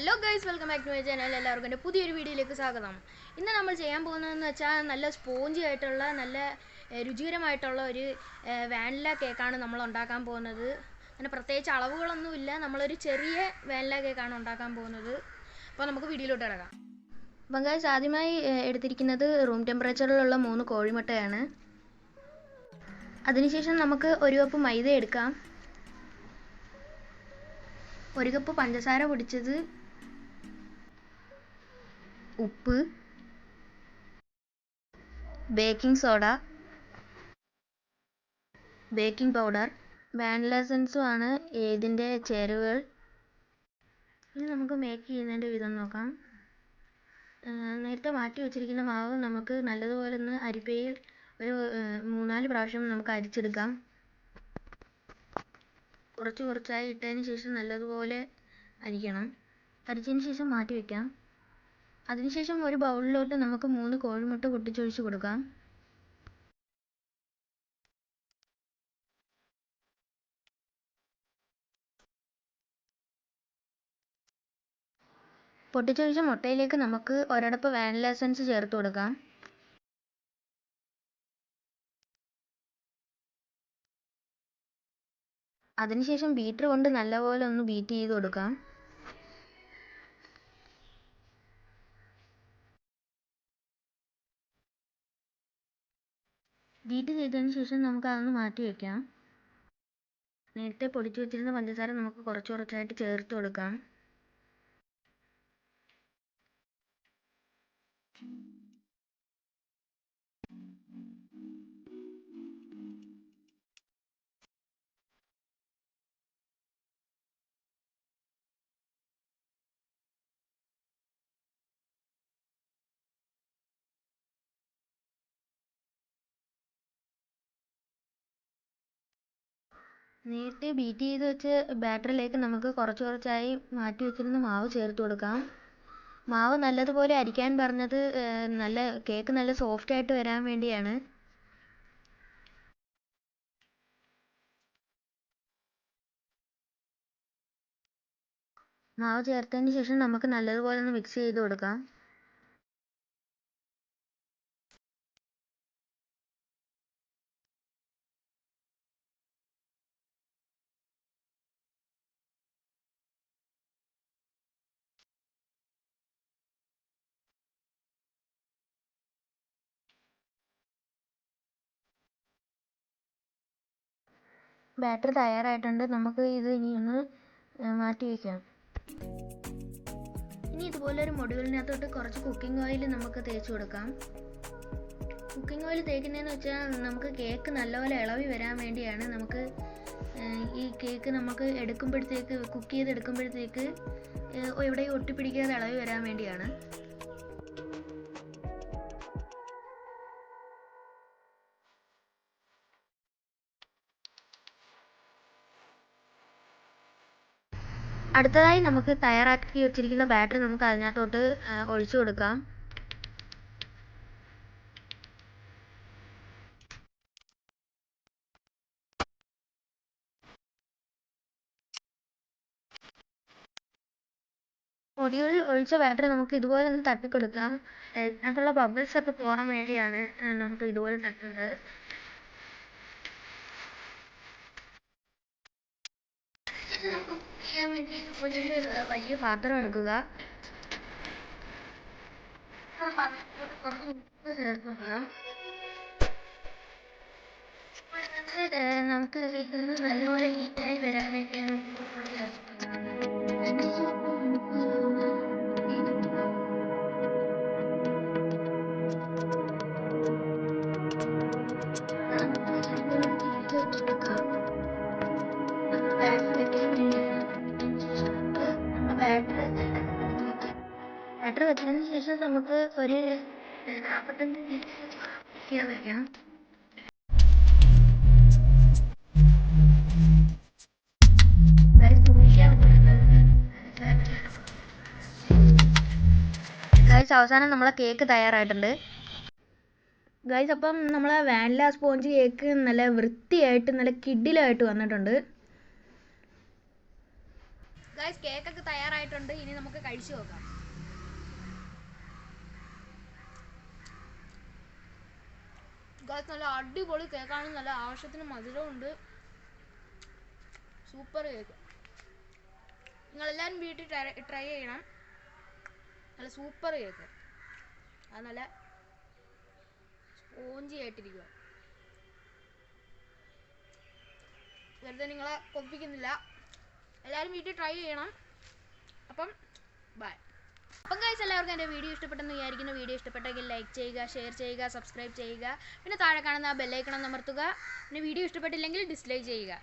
Hello guys welcome back to my channel എല്ലാവർക്കും എന്റെ പുതിയൊരു വീഡിയോയിലേക്ക് സ്വാഗതം. ഇന്ന് നമ്മൾ ചെയ്യാൻ പോകുന്നതെന്ന് വെച്ചാൽ നല്ല സ്പോഞ്ചി ആയിട്ടുള്ള നല്ല രുചികരമായിട്ടുള്ള ഒരു വാനില കേക്കാണ് നമ്മൾ ഉണ്ടാക്കാൻ പോകുന്നത്. അങ്ങനെ പ്രത്യേകിച്ച് അളവുകളൊന്നുമില്ല നമ്മളൊരു ചെറിയ വാനില കേക്കാണ് ഉണ്ടാക്കാൻ പോകുന്നത്. അപ്പോൾ നമുക്ക് വീഡിയോയിലോട്ട് കിടക്കാം അപ്പം ഗൈസ് ആദ്യമായി എടുത്തിരിക്കുന്നത് റൂം ടെമ്പറേച്ചറിലുള്ള മൂന്ന് കോഴിമുട്ടയാണ്. അതിനുശേഷം നമുക്ക് ഒരു കപ്പ് മൈദ എടുക്കാം. ഒരു കപ്പ് പഞ്ചസാര പൊടിച്ചത് ഉപ്പ് baking soda baking powder vanilla എസൻസും ആണ് ഇതിന്റെ ചേരുവകൾ? ഇനി നമുക്ക് മേക്ക് ചെയ്യുന്നതിന്റെ വിധം നോക്കാം. നേരത്തെ മാറ്റി വെച്ചിരിക്കുന്ന മാവ് നമുക്ക് നല്ലതുപോലെ ഒന്ന് അരിപ്പയിൽ ഒരു മൂന്നാൽ പ്രാവശ്യം നമുക്ക് അരിച്ചെടുക്കാം. കുറച്ച് കുറച്ചായി ഇട്ടതിന് ശേഷം നല്ലതുപോലെ അരിക്കണം. അരിച്ചതിന് ശേഷം മാറ്റി വെക്കാം. അതിനുശേഷം ഒരു ബൗളിലോട്ട് നമുക്ക് മൂന്ന് കോഴിമുട്ട പൊട്ടിച്ചൊഴിച്ചു കൊടുക്കാം. പൊട്ടിച്ചൊഴിച്ച മുട്ടയിലേക്ക് നമുക്ക് ഒരടപ്പ് വാനില എസൻസ് ചേർത്ത് കൊടുക്കാം. അതിനുശേഷം ബീറ്റർ കൊണ്ട് നല്ലപോലെ ഒന്ന് ബീറ്റ് ചെയ്ത് കൊടുക്കാം. ബീറ്റ് ചെയ്തതിന് ശേഷം നമുക്ക് അതൊന്ന് മാറ്റി വെക്കാം. നേരത്തെ പൊടിച്ചു വെച്ചിരുന്ന പഞ്ചസാര നമുക്ക് കുറച്ച് കുറച്ചായിട്ട് ചേർത്ത് കൊടുക്കാം. നേരത്തെ ബീറ്റ് ചെയ്ത് വെച്ച ബാറ്ററിലേക്ക് നമുക്ക് കുറച്ച് കുറച്ചായി മാറ്റി വെച്ചിരുന്ന മാവ് ചേർത്ത് കൊടുക്കാം. മാവ് നല്ലതുപോലെ അരിക്കാൻ പറഞ്ഞത് നല്ല കേക്ക് നല്ല സോഫ്റ്റ് ആയിട്ട് വരാൻ വേണ്ടിയാണ്. മാവ് ചേർത്തതിന് ശേഷം നമുക്ക് നല്ലതുപോലെ ഒന്ന് മിക്സ് ചെയ്ത് കൊടുക്കാം. ബാറ്റർ തയ്യാറായിട്ടുണ്ട്. നമുക്ക് ഇത് ഇനി ഒന്ന് മാറ്റി വയ്ക്കാം ഇനി ഇതുപോലെ ഒരു മൊഡ്യൂളിനകത്തോട്ട് കുറച്ച് കുക്കിംഗ് ഓയിൽ നമുക്ക് തേച്ച് കൊടുക്കാം. കുക്കിംഗ് ഓയിൽ തേക്കുന്നതെന്ന് വെച്ചാൽ നമുക്ക് കേക്ക് നല്ലപോലെ ഇളവി വരാൻ വേണ്ടിയാണ്. നമുക്ക് ഈ കേക്ക് നമുക്ക് എടുക്കുമ്പോഴത്തേക്ക് കുക്ക് ചെയ്ത് എടുക്കുമ്പോഴത്തേക്ക് ഏർ, എവിടെയും ഒട്ടിപ്പിടിക്കാതെ ഇളവി വരാൻ വേണ്ടിയാണ്. അടുത്തതായി നമുക്ക് തയ്യാറാക്കി വെച്ചിരിക്കുന്ന ബാറ്റർ നമുക്ക് അതിനകത്തോട്ട് ഒഴിച്ചു കൊടുക്കാം. പൊടിയിൽ ഒഴിച്ച ബാറ്ററി നമുക്ക് ഇതുപോലെ ഒന്ന് തട്ടി കൊടുക്കാം അതിനകത്തുള്ള ബബിൾസ് ഒക്കെ പോകാൻ വേണ്ടിയാണ് നമുക്ക് ഇതുപോലെ തട്ടുന്നത് ചെയ്യാൻ വേണ്ടി ഒരു വലിയ പാത്രം എടുക്കുക ആ പാത്രത്തിൽ കുറച്ച് ഉപ്പ് ചേർത്ത് കൊടുക്കണം. എന്നിട്ട് ഏർ നമുക്ക് ഇത് നല്ലപോലെ ഹീറ്റായി വരാൻ വേണ്ടിയാണ് ഉപ്പ് കൂടി ചേർക്കുന്നത്. കൊടുക്കാം ബാറ്ററി വെച്ചതിന് ശേഷം നമുക്ക് ഒരു നാൽപ്പത്തഞ്ച് മിനിറ്റ് വയ്ക്കാം ഗൈസ് അവസാനം നമ്മളെ കേക്ക് തയ്യാറായിട്ടുണ്ട്. ഗൈസ് അപ്പം നമ്മളെ വാനില സ്പോഞ്ച് കേക്ക് നല്ല വൃത്തിയായിട്ട് നല്ല കിഡിലായിട്ട് വന്നിട്ടുണ്ട്. ഗൈസ് കേക്കൊക്കെ തയ്യാറായിട്ടുണ്ട്. ഇനി നമുക്ക് കഴിച്ചു നോക്കാം. ഗൈസ് നല്ല അടിപൊളി കേക്കാണ്. നല്ല ആവശ്യത്തിന് മധുരമുണ്ട് സൂപ്പർ കേക്ക്. നിങ്ങളെല്ലാവരും വീട്ടിൽ ട്രൈ ചെയ്യണം. നല്ല സൂപ്പർ കേക്ക്. അത് നല്ല സ്പോഞ്ചി ആയിട്ടിരിക്കുക വെറുതെ നിങ്ങളെ കൊപ്പിക്കുന്നില്ല. എല്ലാവരും വീട്ടിൽ ട്രൈ ചെയ്യണം. അപ്പം ബൈ അപ്പം കഴിച്ച് എല്ലാവർക്കും എന്റെ വീഡിയോ ഇഷ്ടപ്പെട്ടെന്ന് വിചാരിക്കുന്ന. വീഡിയോ ഇഷ്ടപ്പെട്ടെങ്കിൽ ലൈക്ക് ചെയ്യുക ഷെയർ ചെയ്യുക സബ്സ്ക്രൈബ് ചെയ്യുക. പിന്നെ താഴെ കാണുന്ന ആ ബെല്ലൈക്കണം അമർത്തുക. പിന്നെ വീഡിയോ ഇഷ്ടപ്പെട്ടില്ലെങ്കിൽ ഡിസ്ലൈക്ക് ചെയ്യുക.